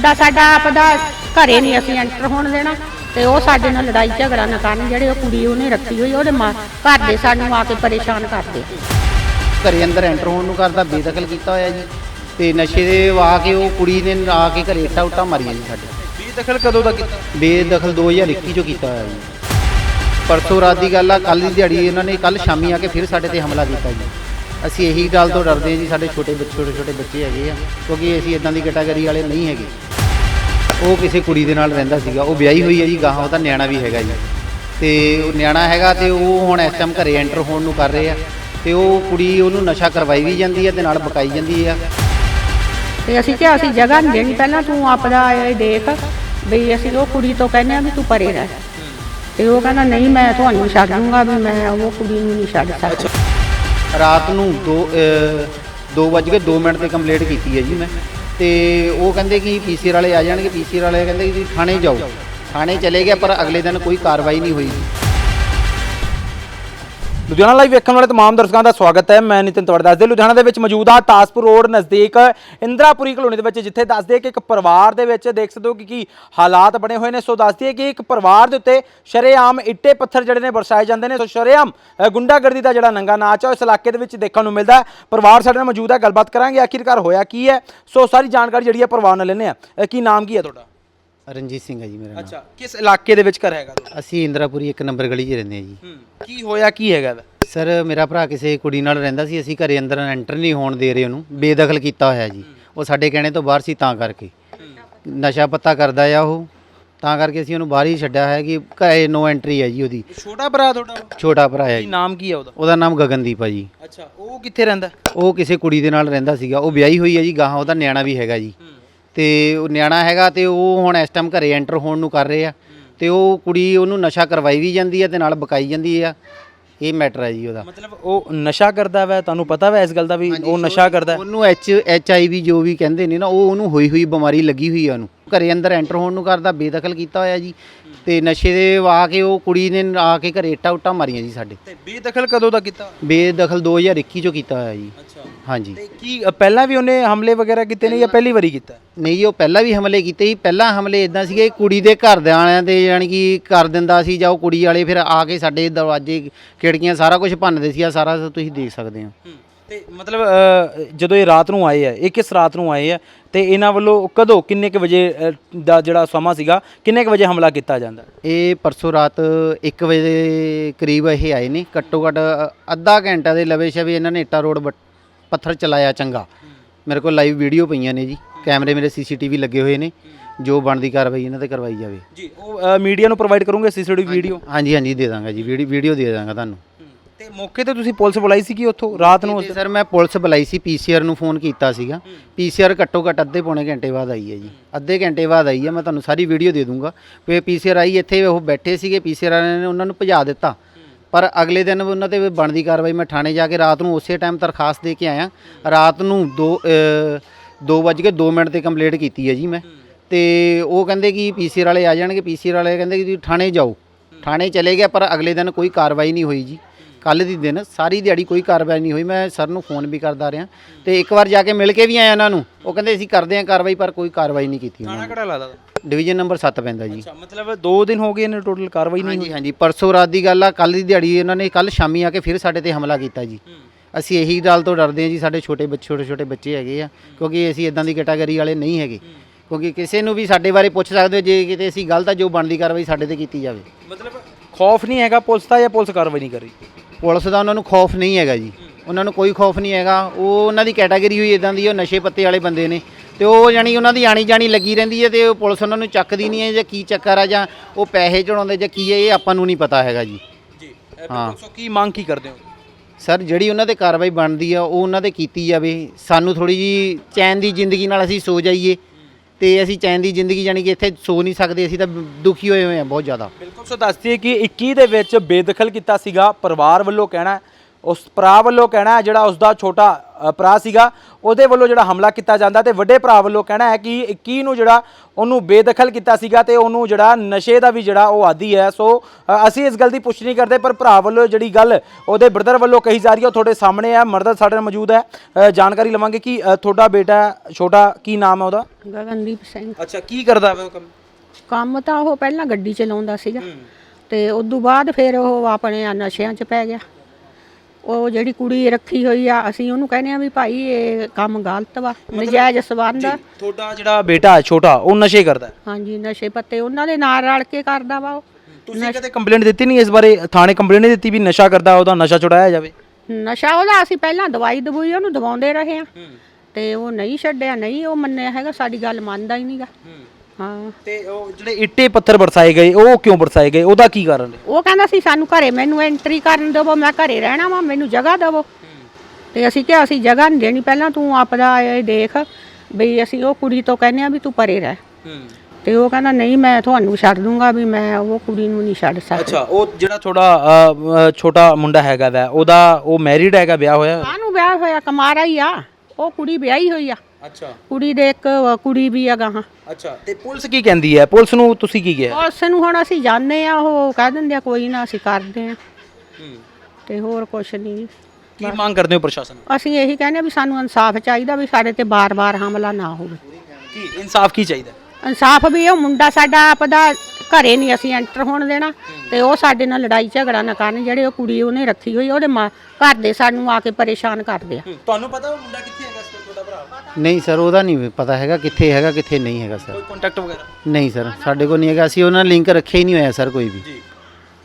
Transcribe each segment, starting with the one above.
ਮੁੰਡਾ ਸਾਡਾ ਆਪਦਾ ਘਰੇ ਨਹੀਂ ਅਸੀਂ ਐਂਟਰ ਹੋਣ ਦੇਣਾ ਤੇ ਉਹ ਸਾਡੇ ਨਾਲ ਲੜਾਈ ਝਗੜਾ ਨਾ ਕਰਨ ਜਿਹੜੇ ਉਹ ਕੁੜੀ ਉਹਨੇ ਰੱਖੀ ਹੋਈ ਉਹਦੇ ਮਾਂ ਘਰ ਦੇ ਸਾਨੂੰ ਆ ਕੇ ਪਰੇਸ਼ਾਨ ਕਰਦੇ। ਘਰੇ ਅੰਦਰ ਐਂਟਰ ਹੋਣ ਨੂੰ ਕਰਦਾ ਬੇਦਖਲ ਕੀਤਾ ਹੋਇਆ ਜੀ। ਤੇ ਨਸ਼ੇ ਦੇ ਵਾ ਕੇ ਉਹ ਕੁੜੀ ਨੇ ਆ ਕੇ ਘਰੇ ਇੱਟਾਂ ਉੱਟਾਂ ਮਾਰੀਆਂ ਜੀ ਸਾਡੇ। ਬੇਦਖਲ ਕਦੋਂ ਦਾ ਕੀਤਾ? ਬੇਦਖਲ 2021 ਚੋਂ ਕੀਤਾ ਹੋਇਆ ਜੀ। ਪਰਸੋਂ ਰਾਤ ਦੀ ਗੱਲ ਆ ਕੱਲ ਦੀ ਦਿਹਾੜੀ ਇਹਨਾਂ ਨੇ ਕੱਲ ਸ਼ਾਮੀ ਆ ਕੇ ਫਿਰ ਸਾਡੇ ਤੇ ਹਮਲਾ ਕੀਤਾ ਜੀ। ਅਸੀਂ ਇਹੀ ਗੱਲ ਤੋਂ ਡਰਦੇ ਹਾਂ ਜੀ, ਸਾਡੇ ਛੋਟੇ ਬੱਚੇ, ਛੋਟੇ ਛੋਟੇ ਬੱਚੇ ਹੈਗੇ ਆ, ਕਿਉਂਕਿ ਅਸੀਂ ਇਦਾਂ ਦੀ ਕੈਟਾਗਰੀ ਵਾਲੇ ਨਹੀਂ ਹੈਗੇ। ਉਹ ਕਿਸੇ ਕੁੜੀ ਦੇ ਨਾਲ ਰਹਿੰਦਾ ਸੀਗਾ, ਉਹ ਵਿਆਹੀ ਹੋਈ ਹੈ ਜੀ, ਗਾਹਾਂ ਉਹਦਾ ਨਿਆਣਾ ਵੀ ਹੈਗਾ ਜੀ। ਤੇ ਉਹ ਨਿਆਣਾ ਹੈਗਾ ਤੇ ਉਹ ਹੁਣ ਇਸ ਟਾਈਮ ਘਰੇ ਐਂਟਰ ਹੋਣ ਨੂੰ ਕਰ ਰਹੇ ਆ। ਤੇ ਉਹ ਕੁੜੀ ਉਹਨੂੰ ਨਸ਼ਾ ਕਰਵਾਈ ਵੀ ਜਾਂਦੀ ਹੈ ਤੇ ਨਾਲ ਬਕਾਈ ਜਾਂਦੀ ਆ ਤੇ ਅਸੀਂ ਕਿਹਾ, ਅਸੀਂ ਜਗ੍ਹਾ ਨਹੀਂ ਦੇਣੀ ਪਹਿਲਾਂ, ਤੂੰ ਆਪਦਾ ਇਹ ਦੇਖ ਵੀ ਅਸੀਂ ਉਹ ਕੁੜੀ ਤੋਂ ਕਹਿੰਦੇ ਆ ਵੀ ਤੂੰ ਪਰੇ ਰਹਿ। ਤੇ ਉਹ ਕਹਿੰਦਾ, ਨਹੀਂ, ਮੈਂ ਤੁਹਾਨੂੰ ਛੱਡ ਦੂੰਗਾ ਵੀ ਮੈਂ ਉਹ ਕੁੜੀ ਨੂੰ ਨਹੀਂ ਛੱਡ ਸਕਦਾ। ਰਾਤ ਨੂੰ 2 ਦੋ ਵੱਜ ਕੇ ਦੋ ਮਿੰਟ ਤੇ ਕੰਪਲੀਟ ਕੀਤੀ ਹੈ ਜੀ ਮੈਂ। ਤੇ ਉਹ ਕਹਿੰਦੇ ਕਿ ਪੀਸੀਆਰ ਵਾਲੇ ਆ ਜਾਣਗੇ, ਪੀਸੀਆਰ ਵਾਲੇ ਕਹਿੰਦੇ ਕਿ ਤੁਸੀਂ ਥਾਣੇ ਜਾਓ। ਥਾਣੇ ਚਲੇ ਗਿਆ, ਪਰ ਅਗਲੇ ਦਿਨ ਕੋਈ ਕਾਰਵਾਈ ਨਹੀਂ ਹੋਈ। ਜੀ ਲੁਧਿਆਣਾ ਲਾਈਵ ਵੇਖਣ ਵਾਲੇ ਤਮਾਮ ਦਰਸ਼ਕਾਂ ਦਾ ਸਵਾਗਤ ਹੈ। ਮੈਂ ਨਿਤਿਨ ਤਵੜ ਦੱਸਦੇ, ਲੁਧਿਆਣਾ ਦੇ ਵਿੱਚ ਮੌਜੂਦ ਹਾਂ ਤਾਸਪੁਰ ਰੋਡ ਨਜ਼ਦੀਕ ਇੰਦਰਾਪੁਰੀ ਕਲੋਨੀ ਦੇ ਵਿੱਚ, ਜਿੱਥੇ ਦੱਸਦੇ ਕਿ ਇੱਕ ਪਰਿਵਾਰ ਦੇ ਵਿੱਚ ਦੇਖ ਸਕਦੇ ਹੋ ਕਿ ਕੀ ਹਾਲਾਤ ਬਣੇ ਹੋਏ ਨੇ। ਸੋ ਦੱਸਦੀ ਹੈ ਕਿ ਇੱਕ ਪਰਿਵਾਰ ਦੇ ਉੱਤੇ ਸ਼ਰੇਆਮ ਇੱਟੇ ਪੱਥਰ ਜਿਹੜੇ ਨੇ ਵਰਸਾਏ ਜਾਂਦੇ ਨੇ। ਸੋ ਸ਼ਰੇਆਮ ਗੁੰਡਾਗਰਦੀ ਦਾ ਜਿਹੜਾ ਨੰਗਾ ਨਾਚ ਹੈ, ਉਹ ਇਸ ਇਲਾਕੇ ਦੇ ਵਿੱਚ ਦੇਖਣ ਨੂੰ ਮਿਲਦਾ ਪਰਿਵਾਰ ਸਾਡੇ ਨਾਲ ਮੌਜੂਦ ਹੈ, ਗੱਲਬਾਤ ਕਰਾਂਗੇ, ਆਖਿਰਕਾਰ ਹੋਇਆ ਕੀ ਹੈ। ਸੋ ਸਾਰੀ ਜਾਣਕਾਰੀ ਜਿਹੜੀ ਹੈ, ਪਰਿਵਾਰ ਨਾਲ ਲੈਣੇ ਆ ਕੀ ਨਾਮ ਕੀ ਹੈ ਤੁਹਾਡਾ? ਰਣਜੀਤ ਸਿੰਘ ਹੈ ਜੀ ਮੇਰਾ ਨਾਮ। ਅੱਛਾ ਕਿਸ ਇਲਾਕੇ ਦੇ ਵਿੱਚ ਘਰ ਹੈਗਾ ਤੁਹਾਡਾ? ਅਸੀਂ ਇੰਦਰਾਪੁਰੀ ਇੱਕ ਨੰਬਰ ਗਲੀ 'ਚ ਰਹਿੰਦੇ ਹਾਂ ਜੀ। ਹੂੰ ਕੀ ਹੋਇਆ ਕੀ ਹੈਗਾ ਇਹਦਾ? ਸਰ ਮੇਰਾ ਭਰਾ ਕਿਸੇ ਕੁੜੀ ਨਾਲ ਰਹਿੰਦਾ ਸੀ ਅਸੀਂ ਘਰੇ ਅੰਦਰ ਐਂਟਰ ਨਹੀਂ ਹੋਣ ਦੇ ਰਹੇ ਉਹਨੂੰ ਬੇਦਖਲ ਕੀਤਾ ਹੋਇਆ ਜੀ। ਉਹ ਸਾਡੇ ਕਹਿਣੇ ਤੋਂ ਬਾਹਰ ਸੀ ਤਾਂ ਕਰਕੇ। ਨਸ਼ਾ ਪੱਤਾ ਕਰਦਾ ਆ ਉਹ ਤਾਂ ਕਰਕੇ ਅਸੀਂ ਉਹਨੂੰ ਬਾਹਰ ਹੀ ਛੱਡਿਆ ਹੈ ਕਿ ਘਰੇ ਨੋ ਐਂਟਰੀ ਹੈ ਜੀ ਉਹਦੀ। ਛੋਟਾ ਭਰਾ ਤੁਹਾਡਾ? ਛੋਟਾ ਭਰਾ ਹੈ ਕੀ ਜੀ। ਨਾਮ ਕੀ ਹੈ ਉਹਦਾ? ਉਹਦਾ ਨਾਮ ਗਗਨਦੀਪ ਆ ਜੀ। ਅੱਛਾ ਉਹ ਕਿੱਥੇ ਰਹਿੰਦਾ? ਉਹ ਕਿਸੇ ਕੁੜੀ ਦੇ ਨਾਲ ਰਹਿੰਦਾ ਸੀਗਾ ਉਹ ਵਿਆਹੀ ਹੋਈ ਹੈ ਜੀ ਗਾਹਾਂ ਉਹਦਾ ਨਿਆਣਾ ਵੀ ਹੈਗਾ ਜੀ। ਤੇ ਉਹ ਨਿਆਣਾ ਹੈਗਾ ਤੇ ਉਹ ਹੁਣ ਇਸ ਟਾਈਮ ਘਰੇ ਐਂਟਰ ਹੋਣ ਨੂੰ ਕਰ ਰਹੇ ਆ। ਤੇ ਉਹ ਕੁੜੀ ਉਹਨੂੰ ਨਸ਼ਾ ਕਰਵਾਈ ਵੀ ਜਾਂਦੀ ਹੈ ਤੇ ਨਾਲ ਬਕਾਈ ਜਾਂਦੀ ਆ। ਇਹ ਮੈਟਰ ਹੈ ਜੀ ਉਹਦਾ। ਮਤਲਬ ਉਹ ਨਸ਼ਾ ਕਰਦਾ ਵੈ ਤੁਹਾਨੂੰ ਪਤਾ ਵੈ ਇਸ ਗੱਲ ਦਾ ਵੀ ਉਹ ਨਸ਼ਾ ਕਰਦਾ? ਉਹਨੂੰ ਐਚ ਐਚ ਆਈ ਵੀ ਜੋ ਵੀ ਕਹਿੰਦੇ ਨੇ ਨਾ ਉਹ ਉਹਨੂੰ ਹੋਈ ਹੋਈ ਬਿਮਾਰੀ ਲੱਗੀ ਹੋਈ ਆ ਉਹਨੂੰ। ਘਰੇ ਅੰਦਰ ਐਂਟਰ ਹੋਣ ਨੂੰ ਕਰਦਾ ਬੇਦਖਲ ਕੀਤਾ ਹੋਇਆ ਜੀ। ਤੇ ਨਸ਼ੇ ਦੇ ਵਾ ਕੇ ਉਹ ਕੁੜੀ ਨੇ ਆ ਕੇ ਘਰੇ ਇੱਟਾਂ ਉੱਟਾਂ ਮਾਰੀਆਂ ਜੀ ਸਾਡੇ। ਤੇ ਬੇਦਖਲ ਕਦੋਂ ਦਾ ਕੀਤਾ? ਬੇਦਖਲ 2021 ਚੋਂ ਕੀਤਾ ਹੋਇਆ ਜੀ। ਅੱਛਾ। ਹਾਂਜੀ। ਤੇ ਕੀ ਅ, ਪਹਿਲਾਂ ਵੀ ਉਹਨੇ ਹਮਲੇ ਵਗੈਰਾ ਕੀਤੇ ਨੇ ਜਾਂ ਪਹਿਲੀ ਵਾਰੀ ਕੀਤਾ? ਨਹੀਂ ਉਹ ਪਹਿਲਾਂ ਵੀ ਹਮਲੇ ਕੀਤੇ ਸੀ। ਪਹਿਲਾਂ ਹਮਲੇ ਇਦਾਂ ਸੀਗੇ ਕੁੜੀ ਦੇ ਘਰ ਦੇ ਵਾਲਿਆਂ ਤੇ ਯਾਨੀ ਕਿ ਕਰ ਦਿੰਦਾ ਸੀ ਜਾਂ ਉਹ ਕੁੜੀ ਵਾਲੇ ਫਿਰ ਆ ਕੇ ਸਾਡੇ ਦਰਵਾਜ਼ੇ ਖਿੜਕੀਆਂ ਸਾਰਾ ਕੁਝ ਭੰਨਦੇ ਸੀ। ਆ ਸਾਰਾ ਤੁਸੀਂ ਦੇਖ ਸਕਦੇ ਹੋ। ਤੇ ਮਤਲਬ ਅ, ਜਦੋਂ ਇਹ ਰਾਤ ਨੂੰ ਆਏ ਆ ਇਹ ਕਿਸ ਰਾਤ ਨੂੰ ਆਏ ਆ? ਤੇ ਇਹਨਾਂ ਵੱਲੋਂ ਕਦੋਂ ਕਿੰਨੇ ਕੁ ਵਜੇ ਦਾ ਜਿਹੜਾ ਸਮਾਂ ਸੀਗਾ ਕਿੰਨੇ ਕੁ ਵਜੇ ਹਮਲਾ ਕੀਤਾ ਜਾਂਦਾ? ਇਹ ਪਰਸੋਂ ਰਾਤ 1 ਵਜੇ ਕਰੀਬ ਇਹ ਆਏ ਨੇ। ਘੱਟੋ ਘੱਟ ਅੱਧਾ ਘੰਟਾ ਦੇ ਲਵੇ ਛਵੇ ਇਹਨਾਂ ਨੇ ਇੱਟਾ ਰੋਡ ਪੱਥਰ ਚਲਾਇਆ ਚੰਗਾ। ਮੇਰੇ ਕੋਲ ਲਾਈਵ ਵੀਡੀਓ ਪਈਆਂ ਨੇ ਜੀ। ਕੈਮਰੇ ਮੇਰੇ ਸੀਸੀਟੀਵੀ ਲੱਗੇ ਹੋਏ ਨੇ। ਜੋ ਬਣਦੀ ਕਾਰਵਾਈ ਇਹਨਾਂ ਤੇ ਕਰਵਾਈ ਜਾਵੇ। ਜੀ ਉਹ ਮੀਡੀਆ ਨੂੰ ਪ੍ਰੋਵਾਈਡ ਕਰੋਗੇ ਸੀਸੀਟੀਵੀ ਵੀਡੀਓ? ਹਾਂਜੀ ਹਾਂਜੀ ਦੇ ਦਾਂਗਾ ਜੀ। ਵੀਡੀਓ ਦੇ ਦਾਂਗਾ ਤੁਹਾਨੂੰ। ਤੇ ਮੌਕੇ ਤੇ ਤੁਸੀਂ ਪੁਲਿਸ ਬੁਲਾਈ ਸੀ ਕਿ ਉੱਥੋਂ? ਰਾਤ ਨੂੰ ਸਰ ਮੈਂ ਪੁਲਿਸ ਬੁਲਾਈ ਸੀ ਪੀਸੀਆਰ ਨੂੰ ਫੋਨ ਕੀਤਾ ਸੀਗਾ। ਪੀਸੀਆਰ ਘੱਟੋ ਘੱਟ ਅੱਧੇ ਪੌਣੇ ਘੰਟੇ ਬਾਅਦ ਆਈ ਹੈ ਜੀ। ਅੱਧੇ ਘੰਟੇ ਬਾਅਦ ਆਈ ਹੈ ਮੈਂ ਤੁਹਾਨੂੰ ਸਾਰੀ ਵੀਡੀਓ ਦੇ ਦੂੰਗਾ। ਵੀ ਪੀਸੀਆਰ ਆਈ ਇੱਥੇ ਉਹ ਬੈਠੇ ਸੀਗੇ ਪੀਸੀਆਰ ਵਾਲਿਆਂ ਨੇ ਉਹਨਾਂ ਨੂੰ ਭਜਾ ਦਿੱਤਾ। ਪਰ ਅਗਲੇ ਦਿਨ ਉਹਨਾਂ ਤੇ ਬਣਦੀ ਕਾਰਵਾਈ ਮੈਂ ਥਾਣੇ ਜਾ ਕੇ ਰਾਤ ਨੂੰ ਉਸੇ ਟਾਈਮ ਦਰਖਾਸਤ ਦੇ ਕੇ ਆਇਆ। ਰਾਤ ਨੂੰ 2 ਦੋ ਵੱਜ ਕੇ 2 ਮਿੰਟ ਤੇ ਕੰਪਲੀਟ ਕੀਤੀ ਹੈ ਜੀ ਮੈਂ। ਤੇ ਉਹ ਕਹਿੰਦੇ ਕਿ ਪੀਸੀਆਰ ਵਾਲੇ ਆ ਜਾਣਗੇ ਪੀਸੀਆਰ ਵਾਲੇ ਕਹਿੰਦੇ ਕਿ ਤੁਸੀਂ ਥਾਣੇ ਜਾਓ। ਥਾਣੇ ਚਲੇ ਗਏ ਪਰ ਅਗਲੇ ਦਿਨ ਕੋਈ ਕਾਰਵਾਈ ਨਹੀਂ ਹੋਈ ਜੀ। ਕੱਲ ਦੀ ਦਿਨ ਸਾਰੀ ਦਿਹਾੜੀ ਕੋਈ ਕਾਰਵਾਈ ਨਹੀਂ ਹੋਈ। ਮੈਂ ਸਰ ਨੂੰ ਫੋਨ ਵੀ ਕਰਦਾ ਰਿਹਾ ਤੇ ਇੱਕ ਵਾਰ ਜਾ ਕੇ ਮਿਲ ਕੇ ਵੀ ਆਇਆ ਉਹਨਾਂ ਨੂੰ। ਉਹ ਕਹਿੰਦੇ ਅਸੀਂ ਕਰਦੇ ਹਾਂ ਕਾਰਵਾਈ ਪਰ ਕੋਈ ਕਾਰਵਾਈ ਨਹੀਂ ਕੀਤੀ ਉਹਨਾਂ ਥਾਣਾ ਕਿਹੜਾ ਲੱਗਦਾ ਨੇ ਡਿਵੀਜ਼ਨ ਨੰਬਰ 7 ਪੈਂਦਾ ਜੀ। ਅੱਛਾ ਮਤਲਬ 2 ਦਿਨ ਹੋ ਗਏ ਨੇ ਟੋਟਲ ਕਾਰਵਾਈ ਨਹੀਂ ਹਾਂਜੀ ਹਾਂਜੀ ਪਰਸੋਂ ਰਾਤ ਦੀ ਗੱਲ ਆ ਕੱਲ ਦੀ ਦਿਹਾੜੀ ਇਹਨਾਂ ਨੇ ਕੱਲ ਸ਼ਾਮੀ ਆ ਕੇ ਫਿਰ ਸਾਡੇ ਤੇ ਹਮਲਾ ਕੀਤਾ ਜੀ। ਅਸੀਂ ਇਹੀ ਗੱਲ ਤੋਂ ਡਰਦੇ ਹਾਂ ਜੀ ਸਾਡੇ ਛੋਟੇ ਬੱਚੇ ਛੋਟੇ ਛੋਟੇ ਬੱਚੇ ਹੈਗੇ ਆ ਕਿਉਂਕਿ ਅਸੀਂ ਇਦਾਂ ਦੀ ਕੈਟਾਗਰੀ ਵਾਲੇ ਨਹੀਂ ਹੈਗੇ। ਕਿਉਂਕਿ ਕਿਸੇ ਨੂੰ ਵੀ ਸਾਡੇ ਬਾਰੇ ਪੁੱਛ ਸਕਦੇ ਹੋ ਜੇ ਕਿਤੇ ਅਸੀਂ ਗਲਤ ਆ ਜੋ ਬਣਦੀ ਕਾਰਵਾਈ ਸਾਡੇ ਤੇ ਕੀਤੀ ਜਾਵੇ। ਮਤਲਬ ਖੌਫ ਨਹੀਂ ਹੈਗਾ ਪੁਲਿਸ ਦਾ ਜਾਂ ਪੁਲਿਸ ਕਾਰਵਾਈ ਨਹੀਂ ਕਰ ਰਹੀ? ਪੁਲਿਸ ਦਾ ਉਹਨਾਂ ਨੂੰ ਖੌਫ ਨਹੀਂ ਹੈਗਾ ਜੀ। ਉਹਨਾਂ ਨੂੰ ਕੋਈ ਖੌਫ ਨਹੀਂ ਹੈਗਾ। ਉਹ ਉਹਨਾਂ ਦੀ ਕੈਟਾਗਰੀ ਹੋਈ ਇਦਾਂ ਦੀ ਉਹ ਨਸ਼ੇ ਪੱਤੇ ਵਾਲੇ ਬੰਦੇ ਨੇ। ਤੇ ਉਹ ਜਾਨੀ ਉਹਨਾਂ ਦੀ ਆਣੀ ਜਾਣੀ ਲੱਗੀ ਰਹਿੰਦੀ ਹੈ ਤੇ ਉਹ ਪੁਲਿਸ ਉਹਨਾਂ ਨੂੰ ਚੱਕਦੀ ਨਹੀਂ ਹੈ ਜਾਂ ਕੀ ਚੱਕਰ ਆ ਜਾਂ ਉਹ ਪੈਸੇ ਚੜਾਉਂਦੇ ਜਾਂ ਕੀ ਹੈ ਇਹ ਆਪਾਂ ਨੂੰ ਨਹੀਂ ਪਤਾ ਹੈਗਾ ਜੀ। ਜੀ ਹਾਂ। ਸੋ ਕੀ ਮੰਗ ਕੀ ਕਰਦੇ ਹੋ? ਸਰ ਜਿਹੜੀ ਉਹਨਾਂ ਤੇ ਕਾਰਵਾਈ ਬਣਦੀ ਆ ਉਹ ਉਹਨਾਂ ਤੇ ਕੀਤੀ ਜਾਵੇ। ਸਾਨੂੰ ਥੋੜੀ ਜੀ ਚੈਨ ਦੀ ਜ਼ਿੰਦਗੀ ਨਾਲ ਅਸੀਂ ਸੋ ਜਾਈਏ। ਤੇ ਅਸੀਂ ਚੈਨ ਦੀ ਜ਼ਿੰਦਗੀ ਜਾਨੀ ਕਿ ਇੱਥੇ ਸੋ ਨਹੀਂ ਸਕਦੇ, ਅਸੀਂ ਤਾਂ ਦੁਖੀ ਹੋਏ ਹੋਏ ਆ ਬਹੁਤ ਜ਼ਿਆਦਾ। ਬਿਲਕੁਲ, ਸੋ ਦੱਸਦੀ ਕਿ 21 ਦੇ ਵਿੱਚ ਬੇਦਖਲ ਕੀਤਾ ਸੀਗਾ, ਪਰਿਵਾਰ ਵੱਲੋਂ ਕਹਿਣਾ ਉਸ ਭਰਾ ਵੱਲੋਂ ਕਹਿਣਾ ਜਿਹੜਾ ਉਸ ਦਾ ਛੋਟਾ ਭਰਾ ਸੀਗਾ ਉਹਦੇ ਵੱਲੋਂ ਜਿਹੜਾ ਹਮਲਾ ਕੀਤਾ ਜਾਂਦਾ ਤੇ ਵੱਡੇ ਭਰਾ ਵੱਲੋਂ ਕਹਿਣਾ ਹੈ ਕਿ 21 ਨੂੰ ਜਿਹੜਾ ਉਹਨੂੰ ਬੇਦਖਲ ਕੀਤਾ ਸੀਗਾ ਤੇ ਉਹਨੂੰ ਜਿਹੜਾ ਨਸ਼ੇ ਦਾ ਵੀ ਜਿਹੜਾ ਉਹ ਆਦੀ ਹੈ। ਸੋ ਅਸੀਂ ਇਸ ਗੱਲ ਦੀ ਪੁਸ਼ਟੀ ਨਹੀਂ ਕਰਦੇ ਪਰ ਭਰਾ ਵੱਲੋਂ ਜਿਹੜੀ ਗੱਲ ਉਹਦੇ ਬ੍ਰਦਰ ਵੱਲੋਂ ਕਹੀ ਜਾ ਰਹੀ ਹੈ ਉਹ ਤੁਹਾਡੇ ਸਾਹਮਣੇ ਹੈ ਮਰਦਰ ਸਾਡੇ ਨਾਲ ਮੌਜੂਦ ਹੈ। ਜਾਣਕਾਰੀ ਲਵਾਂਗੇ ਕਿ ਤੁਹਾਡਾ ਬੇਟਾ ਛੋਟਾ ਕੀ ਨਾਮ ਹੈ ਉਹਦਾ? ਗਗਨਦੀਪ ਸਿੰਘ। ਅੱਛਾ ਕੀ ਕਰਦਾ ਹੈ ਉਹ ਕੰਮ? ਕੰਮ ਤਾਂ ਉਹ ਪਹਿਲਾਂ ਗੱਡੀ ਚਲਾਉਂਦਾ ਸੀਗਾ ਤੇ ਉਦੋਂ ਬਾਅਦ ਫਿਰ ਉਹ ਆਪਣੇ ਨਸ਼ਿਆਂ 'ਚ ਪੈ ਗਿਆ। ਉਹ ਜਿਹੜੀ ਕੁੜੀ ਰੱਖੀ ਹੋਈ ਆ ਅਸੀਂ ਉਹਨੂੰ ਕਹਿੰਦੇ ਆ ਵੀ ਭਾਈ ਇਹ ਕੰਮ ਗਲਤ ਵਾ ਨਜਾਇਜ਼ ਸਬੰਧ ਆ। ਤੁਹਾਡਾ ਜਿਹੜਾ ਬੇਟਾ ਹੈ ਛੋਟਾ ਉਹ ਨਸ਼ੇ ਕਰਦਾ ਹੈ? ਹਾਂਜੀ ਨਸ਼ੇ ਪੱਤੇ ਉਹਨਾਂ ਦੇ ਨਾਲ ਰਲ ਕੇ ਕਰਦਾ ਵਾ ਉਹ। ਤੁਸੀਂ ਕਦੇ ਕੰਪਲੇਂਟ ਦਿੱਤੀ ਨਹੀਂ ਇਸ ਬਾਰੇ? ਥਾਣੇ ਕੰਪਲੇਂਟ ਨਹੀਂ ਦਿੱਤੀ ਵੀ ਨਸ਼ਾ ਕਰਦਾ ਉਹਦਾ ਨਸ਼ਾ ਛੁਡਾਇਆ ਜਾਵੇ? ਨਸ਼ਾ ਉਹਦਾ ਅਸੀਂ ਪਹਿਲਾਂ ਦਵਾਈ ਦਵੂਈ ਉਹਨੂੰ ਦਵਾਉਂਦੇ ਰਹੇ ਆ ਤੇ ਉਹ ਨਹੀਂ ਛੱਡਿਆ ਨਹੀਂ ਉਹ ਮੰਨਿਆ ਹੈਗਾ ਸਾਡੀ ਗੱਲ ਮੰਨਦਾ ਹੀ ਨਹੀਂਗਾ ਹਾਂ। ਤੇ ਉਹ ਜਿਹੜੇ ਇੱਟੇ ਪੱਥਰ ਬਰਸਾਏ ਗਏ ਉਹ ਕਿਉਂ ਬਰਸਾਏ ਗਏ? ਉਹਦਾ ਕੀ ਕਾਰਨ ਹੈ ਉਹ ਕਹਿੰਦਾ ਸੀ ਸਾਨੂੰ ਘਰੇ ਮੈਨੂੰ ਐਂਟਰੀ ਕਰਨ ਦੇਵੋ ਮੈਂ ਘਰੇ ਰਹਿਣਾ ਵਾ ਮੈਨੂੰ ਜਗ੍ਹਾ ਦੇਵੋ। ਤੇ ਅਸੀਂ ਕਿਹਾ ਅਸੀਂ ਜਗ੍ਹਾ ਨਹੀਂ ਦੇਣੀ ਪਹਿਲਾਂ ਤੂੰ ਆਪਦਾ ਇਹ ਦੇਖ ਬਈ ਅਸੀਂ ਉਹ ਕੁੜੀ ਤੋਂ ਕਹਿੰਦੇ ਆ ਵੀ ਤੂੰ ਪਰੇ ਰਹਿ। ਤੇ ਉਹ ਕਹਿੰਦਾ ਨਹੀਂ ਮੈਂ ਤੁਹਾਨੂੰ ਛੱਡ ਦੂੰਗਾ ਵੀ ਮੈਂ ਉਹ ਕੁੜੀ ਨੂੰ ਨਹੀਂ ਛੱਡ ਸਕਦਾ। ਅੱਛਾ ਉਹ ਜਿਹੜਾ ਥੋੜਾ ਛੋਟਾ ਮੁੰਡਾ ਹੈਗਾ ਵੈ ਉਹਦਾ ਉਹ ਮੈਰਿਡ ਹੈਗਾ ਵਿਆਹ ਹੋਇਆ? ਕਾਹਨੂੰ ਵਿਆਹ ਹੋਇਆ? ਕਮਾਰਾ ਹੀ ਆ ਉਹ ਕੁੜੀ ਵਿਆਹੀ ਹੋਈ ਆ। ਅੱਛਾ। ਕੁੜੀ ਦੇ ਇੱਕ ਕੁੜੀ ਵੀ ਆ ਗਾਹਾਂ ਅੱਛਾ। ਤੇ ਪੁਲਿਸ ਕੀ ਕਹਿੰਦੀ ਹੈ? ਪੁਲਿਸ ਨੂੰ ਤੁਸੀਂ ਕੀ ਕਿਹਾ? ਪੁਲਿਸ ਨੂੰ ਹੁਣ ਅਸੀਂ ਜਾਣਦੇ ਆ ਉਹ ਕਹਿ ਦਿੰਦੇ ਆ ਕੋਈ ਨਾ ਅਸੀਂ ਕਰਦੇ ਆ ਤੇ ਹੋਰ ਕੁਛ ਨਹੀਂ। ਕੀ ਮੰਗ ਕਰਦੇ ਹੋ ਪ੍ਰਸ਼ਾਸਨ ਅਸੀਂ ਇਹੀ ਕਹਿੰਦੇ ਆ ਵੀ ਸਾਨੂੰ ਇਨਸਾਫ ਚਾਹੀਦਾ ਵੀ ਸਾਡੇ ਤੇ ਬਾਰ-ਬਾਰ ਹਮਲਾ ਨਾ ਹੋਵੇ। ਕੀ ਇਨਸਾਫ ਕੀ ਚਾਹੀਦਾ? ਇਨਸਾਫ ਵੀ ਉਹ ਮੁੰਡਾ ਸਾਡਾ ਆਪਦਾ ਘਰੇ ਨਹੀਂ ਅਸੀਂ ਐਂਟਰ ਹੋਣ ਦੇਣਾ ਤੇ ਉਹ ਸਾਡੇ ਨਾਲ ਲੜਾਈ ਝਗੜਾ ਨਾ ਕਰਨ ਜਿਹੜੇ ਉਹ ਕੁੜੀ ਉਹਨੇ ਰੱਖੀ ਹੋਈ ਉਹਦੇ ਮਾਂ ਘਰ ਦੇ ਸਾਨੂੰ ਆ ਕੇ ਪਰੇਸ਼ਾਨ ਕਰਦੇ ਆ। ਤੁਹਾਨੂੰ ਪਤਾ ਉਹ ਮੁੰਡਾ ਕਿੱਥੇ ਨਹੀਂ ਸਰ ਉਹਦਾ ਨਹੀਂ ਪਤਾ ਹੈਗਾ ਕਿੱਥੇ ਹੈਗਾ ਕਿੱਥੇ ਨਹੀਂ ਹੈਗਾ ਸਰ। ਕੋਈ ਕੰਟੈਕਟ ਵਗੈਰਾ? ਨਹੀਂ ਸਰ ਸਾਡੇ ਕੋਲ ਨਹੀਂ ਹੈਗਾ। ਅਸੀਂ ਉਹਨਾਂ ਲਿੰਕ ਰੱਖਿਆ ਹੀ ਨਹੀਂ ਹੋਇਆ ਸਰ ਕੋਈ ਵੀ। ਜੀ।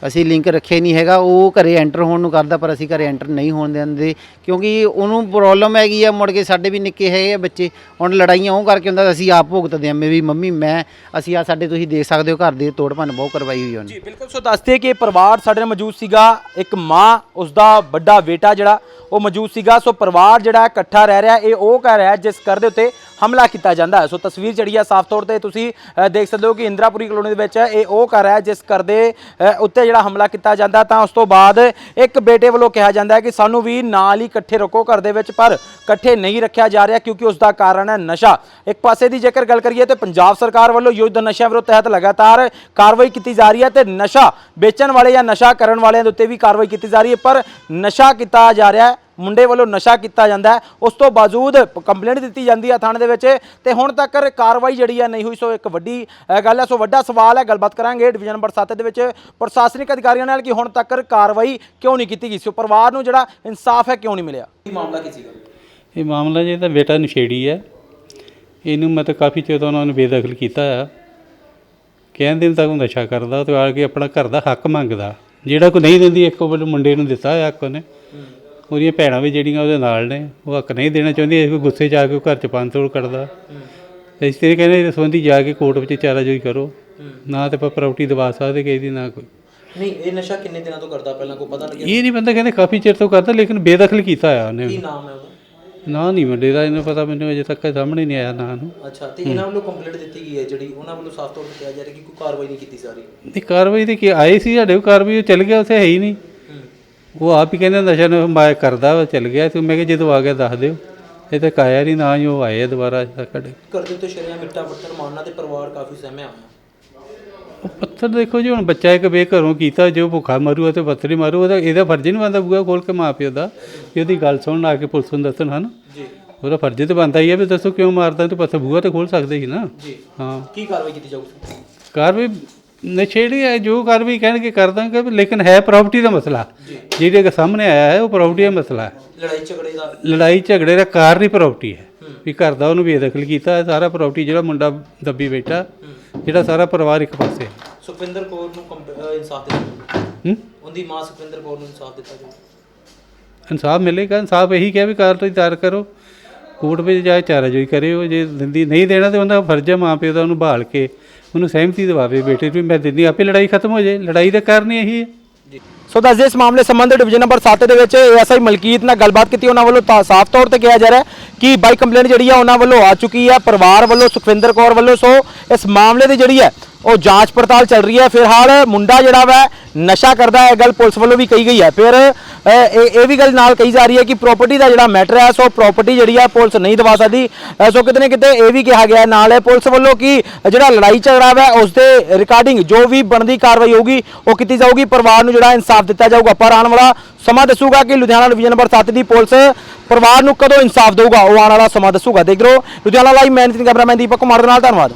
ਅਸੀਂ ਲਿੰਕ ਰੱਖਿਆ ਹੀ ਨਹੀਂ ਹੈਗਾ। ਉਹ ਘਰੇ ਐਂਟਰ ਹੋਣ ਨੂੰ ਕਰਦਾ ਪਰ ਅਸੀਂ ਘਰੇ ਐਂਟਰ ਨਹੀਂ ਹੋਣ ਦਿੰਦੇ। ਕਿਉਂਕਿ ਉਹਨੂੰ ਪ੍ਰੋਬਲਮ ਹੈਗੀ ਆ ਮੁੜ ਕੇ ਸਾਡੇ ਵੀ ਨਿੱਕੇ ਹੈਗੇ ਆ ਬੱਚੇ। ਹੁਣ ਲੜਾਈਆਂ ਉਹ ਕਰਕੇ ਹੁੰਦਾ ਅਸੀਂ ਆਪ ਭੁਗਤਦੇ ਆ। ਮੇਰੀ ਮੰਮੀ ਮੈਂ ਅਸੀਂ ਆ ਸਾਡੇ ਤੁਸੀਂ ਦੇਖ ਸਕਦੇ ਹੋ ਘਰ ਦੇ ਤੋੜ ਭੰਨ ਬਹੁਤ ਕਰਵਾਈ ਹੋਈ ਉਹਨੇ। ਜੀ ਬਿਲਕੁਲ। ਸੋ ਦੱਸਦੇ ਕਿ ਪਰਿਵਾਰ ਸਾਡੇ ਨਾਲ ਮੌਜੂਦ ਸੀਗਾ। ਇੱਕ ਮਾਂ ਉਸ ਦਾ ਵੱਡਾ ਬੇਟਾ ਜਿਹੜਾ ਉਹ ਮੌਜੂਦ ਸੀਗਾ। ਸੋ ਪਰਿਵਾਰ ਜਿਹੜਾ ਇਕੱਠਾ ਰਹਿ ਰਿਹਾ, ਇਹ ਉਹ ਘਰ ਹੈ ਜਿਸ ਘਰ ਦੇ ਉੱਤੇ ਹਮਲਾ ਕੀਤਾ ਜਾਂਦਾ ਹੈ। ਸੋ ਤਸਵੀਰ ਜਿਹੜੀ ਹੈ ਸਾਫ਼ ਤੌਰ ਤੇ ਤੁਸੀਂ ਦੇਖ ਸਕਦੇ ਹੋ ਕਿ ਇੰਦਰਾਪੁਰੀ ਕਲੋਨੀ ਦੇ ਵਿੱਚ ਇਹ ਉਹ ਘਰ ਹੈ ਜਿਸ ਘਰ ਦੇ ਉੱਤੇ ਜਿਹੜਾ ਹਮਲਾ ਕੀਤਾ ਜਾਂਦਾ ਤਾਂ ਉਸ ਤੋਂ ਬਾਅਦ ਇੱਕ ਬੇਟੇ ਵੱਲੋਂ ਕਿਹਾ ਜਾਂਦਾ ਹੈ ਕਿ ਸਾਨੂੰ ਵੀ ਨਾਲ ਹੀ ਇਕੱਠੇ ਰੱਖੋ ਘਰ ਦੇ ਵਿੱਚ, ਪਰ ਇਕੱਠੇ ਨਹੀਂ ਰੱਖਿਆ ਜਾ ਰਿਹਾ ਕਿਉਂਕਿ ਉਸ ਦਾ ਕਾਰਨ ਹੈ ਨਸ਼ਾ। ਇੱਕ ਪਾਸੇ ਦੀ ਜੇਕਰ ਗੱਲ ਕਰੀਏ ਤੇ ਪੰਜਾਬ ਸਰਕਾਰ ਵੱਲੋਂ ਯੁੱਧ ਨਸ਼ਿਆਂ ਵਿਰੁੱਧ ਤਹਿਤ ਲਗਾਤਾਰ ਕਾਰਵਾਈ ਕੀਤੀ ਜਾ ਰਹੀ ਹੈ ਤੇ ਨਸ਼ਾ ਵੇਚਣ ਵਾਲੇ ਜਾਂ ਨਸ਼ਾ ਕਰਨ ਵਾਲਿਆਂ ਦੇ ਉੱਤੇ ਵੀ ਕਾਰਵਾਈ ਕੀਤੀ ਜਾ ਰਹੀ ਹੈ, ਪਰ ਨਸ਼ਾ ਕੀਤਾ ਜਾ ਰਿਹਾ ਹੈ। ਮੁੰਡੇ ਵੱਲੋਂ ਨਸ਼ਾ ਕੀਤਾ ਜਾਂਦਾ ਹੈ। ਉਸ ਤੋਂ ਬਾਵਜੂਦ ਕੰਪਲੇਂਟ ਦਿੱਤੀ ਜਾਂਦੀ ਹੈ ਥਾਣੇ ਦੇ ਵਿੱਚ ਤੇ ਹੁਣ ਤੱਕ ਕਾਰਵਾਈ ਜਿਹੜੀ ਹੈ ਨਹੀਂ ਹੋਈ। ਸੋ ਇੱਕ ਵੱਡੀ ਗੱਲ ਹੈ ਸੋ ਵੱਡਾ ਸਵਾਲ ਹੈ। ਗੱਲਬਾਤ ਕਰਾਂਗੇ ਡਿਵੀਜ਼ਨ ਨੰਬਰ 7 ਦੇ ਵਿੱਚ। ਪ੍ਰਸ਼ਾਸਨਿਕ ਅਧਿਕਾਰੀਆਂ ਨਾਲ ਕਿ ਹੁਣ ਤੱਕ ਕਾਰਵਾਈ ਕਿਉਂ ਨਹੀਂ ਕੀਤੀ ਗਈ ਸੋ? ਪਰਿਵਾਰ ਨੂੰ ਜਿਹੜਾ ਇਨਸਾਫ ਹੈ ਕਿਉਂ ਨਹੀਂ ਮਿਲਿਆ? ਇਹ ਮਾਮਲਾ ਕੀ ਸੀਗਾ? ਇਹ ਮਾਮਲਾ ਜੇ ਤਾਂ ਬੇਟਾ ਨਸ਼ੇੜੀ ਹੈ। ਇਹਨੂੰ ਮਤਲਬ ਕਾਫੀ ਚਿਰ ਤੋਂ ਉਹਨਾਂ ਨੇ ਬੇਦਖਲ ਕੀਤਾ ਆ। ਕਹਿੰਦੇ ਤੱਕ ਉਹ ਨਸ਼ਾ ਕਰਦਾ ਤੇ ਆ ਕੇ ਆਪਣਾ ਘਰ ਦਾ ਹੱਕ ਮੰਗਦਾ। ਜਿਹੜਾ ਕੋ ਨਹੀਂ ਦਿੰਦੀ ਇੱਕ ਵੱਲ ਮੁੰਡੇ ਨੂੰ ਦਿੱਤਾ ਆ ਉਹਨੇ। ਉਹਦੀਆਂ ਭੈਣਾਂ ਵੀ ਜਿਹੜੀਆਂ ਉਹਦੇ ਨਾਲ ਨੇ ਉਹ ਹੱਕ ਨਹੀਂ ਦੇਣਾ ਚਾਹੁੰਦੀ ਇਸ ਗੁੱਸੇ 'ਚ ਆ ਕੇ ਉਹ ਘਰ 'ਚ ਪੰਨ ਤੋੜ ਕੱਢਦਾ ਇਸ ਤੇ ਕਹਿੰਦੇ ਸੰਬੰਧੀ ਜਾ ਕੇ ਕੋਰਟ ਵਿੱਚ ਚਾਰਾਜੋਈ ਕਰੋ। ਨਾ ਤੇ ਆਪਾਂ ਪ੍ਰਾਪਰਟੀ ਦਵਾ ਸਕਦੇ ਕਿਸੇ ਦੀ ਨਾ ਕੋਈ। ਨਹੀਂ ਇਹ ਨਸ਼ਾ ਕਿੰਨੇ ਦਿਨਾਂ ਤੋਂ ਕਰਦਾ ਪਹਿਲਾਂ? ਕੋਈ ਪਤਾ ਇਹ ਨਹੀਂ ਬੰਦਾ ਕਹਿੰਦੇ ਕਾਫੀ ਚਿਰ ਤੋਂ ਕਰਦਾ ਲੇਕਿਨ ਬੇਦਖਲ ਕੀਤਾ ਆ ਉਹਨੇ। ਨਾਮ ਹੈ ਉਹਦਾ? ਨਾ ਨਹੀਂ ਮੁੰਡੇ ਦਾ ਇਹਨੂੰ ਪਤਾ ਮੈਨੂੰ ਅਜੇ ਤੱਕ ਸਾਹਮਣੇ ਨਹੀਂ ਆਇਆ ਨਾਂ ਨੂੰ ਅੱਛਾ ਤੇ ਇਹਨਾਂ ਵੱਲੋਂ ਕੰਪਲੇਂਟ ਦਿੱਤੀ ਗਈ ਹੈ ਜਿਹੜੀ ਉਹਨਾਂ ਵੱਲੋਂ ਸਾਫ਼ ਤੌਰ ਤੇ ਕਿਹਾ ਜਾ ਰਿਹਾ ਕਿ ਕੋਈ ਕਾਰਵਾਈ ਨਹੀਂ ਕੀਤੀ ਜਾ ਰਹੀ। ਤੇ ਕਾਰਵਾਈ ਤੇ ਕੀ ਆਏ ਸੀ ਸਾਡੇ ਕੋਲ ਕਾਰਵਾਈ ਉਹ ਚੱਲ ਗਿਆ ਉੱਥੇ ਹੈ ਹੀ ਨਹੀਂ। ਉਹ ਆਪ ਹੀ ਕਹਿੰਦੇ ਨਸ਼ਾ ਨੂੰ ਮਾਇਆ ਕਰਦਾ ਵਾ ਚੱਲ ਗਿਆ ਤੇ ਮੈਂ ਕਿਹਾ ਜਦੋਂ ਆ ਗਿਆ ਦੱਸ ਦਿਓ। ਇਹ ਤਾਂ ਕਾਇਆ ਨਹੀਂ ਨਾ ਹੀ ਉਹ ਆਏ ਆ ਦੁਬਾਰਾ ਸਾਡੇ। ਕਰਦੇ ਉੱਤੇ ਸ਼ਰਿਆ ਮਿੱਟਾ ਪੱਥਰ ਮਾਰਨਾ ਤੇ ਪਰਿਵਾਰ ਕਾਫੀ ਸਹਿਮਿਆ ਹੋਇਆ। ਪੱਥਰ ਦੇਖੋ ਜੀ ਹੁਣ ਬੱਚਾ ਇੱਕ ਬੇ ਘਰੋਂ ਕੀਤਾ ਜੋ ਭੁੱਖਾ ਮਰੂਗਾ ਤੇ ਪੱਥਰ ਹੀ ਮਾਰੂ ਉਹਦਾ ਇਹਦਾ ਫਰਜ਼ ਨਹੀਂ ਬਣਦਾ ਬੂਆ ਖੋਲ ਕੇ ਮਾਂ ਪਿਓ ਦਾ ਵੀ ਉਹਦੀ ਗੱਲ ਸੁਣਨ ਆ ਕੇ ਪੁਲਿਸ ਨੂੰ ਦੱਸਣ ਹਨ? ਜੀ। ਉਹਦਾ ਫਰਜ਼ ਤੇ ਬਣਦਾ ਹੀ ਹੈ ਵੀ ਦੱਸੋ ਕਿਉਂ ਮਾਰਦਾ ਤੇ ਪੱਥਰ ਬੂਆ ਤੇ ਖੋਲ ਸਕਦੇ ਸੀ ਨਾ। ਜੀ। ਹਾਂ। ਕੀ ਕਾਰਵਾਈ ਕੀਤੀ ਜਾਊਗੀ? ਕਾਰਵਾਈ ਨਸ਼ੇੜੀ ਹੈ ਜੋ ਕਾਰਵਾਈ ਕਹਿਣਗੇ ਕਰ ਦਾਂਗੇ ਲੇਕਿਨ ਹੈ ਪ੍ਰਾਪਰਟੀ ਦਾ ਮਸਲਾ। ਜਿਹੜੇ ਕਿ ਸਾਹਮਣੇ ਆਇਆ ਹੈ ਉਹ ਪ੍ਰਾਪਰਟੀ ਦਾ ਮਸਲਾ ਹੈ। ਲੜਾਈ ਝਗੜੇ ਦਾ। ਲੜਾਈ ਝਗੜੇ ਦਾ ਕਾਰਨ ਹੀ ਪ੍ਰਾਪਰਟੀ ਹੈ। ਵੀ ਘਰ ਦਾ ਉਹਨੂੰ ਬੇਦਖਲ ਕੀਤਾ ਸਾਰਾ ਪ੍ਰਾਪਰਟੀ ਜਿਹੜਾ ਮੁੰਡਾ ਦੱਬੀ ਬੈਠਾ ਜਿਹੜਾ ਸਾਰਾ ਪਰਿਵਾਰ ਇੱਕ ਪਾਸੇ। ਸੁਖਵਿੰਦਰ ਕੌਰ ਨੂੰ ਇਨਸਾਫ ਦਿੱਤਾ ਹੂੰ? ਉਹਦੀ ਮਾਂ ਸੁਖਵਿੰਦਰ ਕੌਰ ਨੂੰ ਇਨਸਾਫ ਦਿੱਤਾ ਜਾਊ। ਇਨਸਾਫ ਮਿਲੇਗਾ। ਇਨਸਾਫ ਇਹੀ ਕਿਹਾ ਵੀ ਕਾਰਵਾਈ ਦਾਇਰ ਕਰੋ। ਕੋਰਟ ਵਿੱਚ ਜਾ ਚਾਰਾਜੋਈ ਕਰਿਓ। ਜੇ ਦਿੰਦੀ ਨਹੀਂ ਦੇਣਾ ਤੇ ਉਹਦਾ ਫਰਜ਼ ਹੈ ਮਾਂ ਪਿਓ ਦਾ ਉਹਨੂੰ ਭਾਲ ਕੇ ਉਹਨੂੰ ਸਹਿਮਤੀ ਦਿਵਾਵੇ ਬੇਟੇ ਵੀ ਮੈਂ ਦਿੰਦੀ ਆਪੇ ਲੜਾਈ ਖਤਮ ਹੋ ਜਾਏ ਲੜਾਈ ਦਾ ਕਾਰਨ ਹੀ ਇਹੀ ਹੈ ਸੋ ਦੱਸ ਇਸ ਮਾਮਲੇ ਸੰਬੰਧ ਡਿਵੀਜ਼ਨ ਨੰਬਰ 7 ਦੇ ਵਿੱਚ ਐਸਆਈ ਮਲਕੀਤ ਨਾਲ ਗੱਲਬਾਤ ਕੀਤੀ, ਉਹਨਾਂ ਵੱਲੋਂ ਤਾਂ ਸਾਫ਼ ਤੌਰ ਤੇ ਕਿਹਾ ਜਾ ਰਿਹਾ ਕਿ ਬਾਈ ਕੰਪਲੇਂਟ ਜਿਹੜੀ ਆ, ਉਹਨਾਂ ਵੱਲੋਂ ਆ ਚੁੱਕੀ ਹੈ ਪਰਿਵਾਰ ਵੱਲੋਂ, ਸੁਖਵਿੰਦਰ ਕੌਰ ਵੱਲੋਂ। ਸੋ ਇਸ ਮਾਮਲੇ ਦੀ ਜਿਹੜੀ ਹੈ ਉਹ ਜਾਂਚ ਪੜਤਾਲ ਚੱਲ ਰਹੀ ਹੈ। ਫਿਲਹਾਲ ਮੁੰਡਾ ਜਿਹੜਾ ਵਾ, ਨਸ਼ਾ ਕਰਦਾ ਹੈ, ਇਹ ਗੱਲ ਪੁਲਿਸ ਵੱਲੋਂ ਵੀ ਕਹੀ ਗਈ ਹੈ। ਫਿਰ ਇਹ ਇਹ ਵੀ ਗੱਲ ਨਾਲ ਕਹੀ ਜਾ ਰਹੀ ਹੈ ਕਿ ਪ੍ਰਾਪਰਟੀ ਦਾ ਜਿਹੜਾ ਮੈਟਰ ਹੈ, ਸੋ ਪ੍ਰਾਪਰਟੀ ਜਿਹੜੀ ਹੈ ਪੁਲਿਸ ਨਹੀਂ ਦਵਾ ਸਕਦੀ। ਸੋ ਕਿਤੇ ਨਾ ਕਿਤੇ ਇਹ ਵੀ ਕਿਹਾ ਗਿਆ ਨਾਲ ਹੈ। ਪੁਲਿਸ ਵੱਲੋਂ ਕਿ ਜਿਹੜਾ ਲੜਾਈ ਝਗੜਾ ਵਾ, ਉਸ ਦੇ ਰਿਕਾਰਡਿੰਗ ਜੋ ਵੀ ਬਣਦੀ ਕਾਰਵਾਈ ਹੋਊਗੀ, ਉਹ ਕੀਤੀ ਜਾਊਗੀ। ਪਰਿਵਾਰ ਨੂੰ ਜਿਹੜਾ ਇਨਸਾਫ ਦਿੱਤਾ ਜਾਊਗਾ। ਪਰ ਆਉਣ ਵਾਲਾ ਸਮਾਂ ਦੱਸੂਗਾ ਕਿ ਲੁਧਿਆਣਾ ਡਿਵੀਜ਼ਨ ਨੰਬਰ 7 ਦੀ ਪੁਲਿਸ ਪਰਿਵਾਰ ਨੂੰ ਕਦੋਂ ਇਨਸਾਫ ਦੇਊਗਾ, ਉਹ ਆਉਣ ਵਾਲਾ ਸਮਾਂ ਦੱਸੂਗਾ। ਦੇਖ ਲਓ ਲੁਧਿਆਣਾ ਲਾਈਵ ਮੈਂ ਨਿਤਿਨ ਕੈਮਰਾਮੈਨ ਦੀਪਕ ਕੁਮਾਰ ਦੇ ਨਾਲ, ਧੰਨਵਾਦ।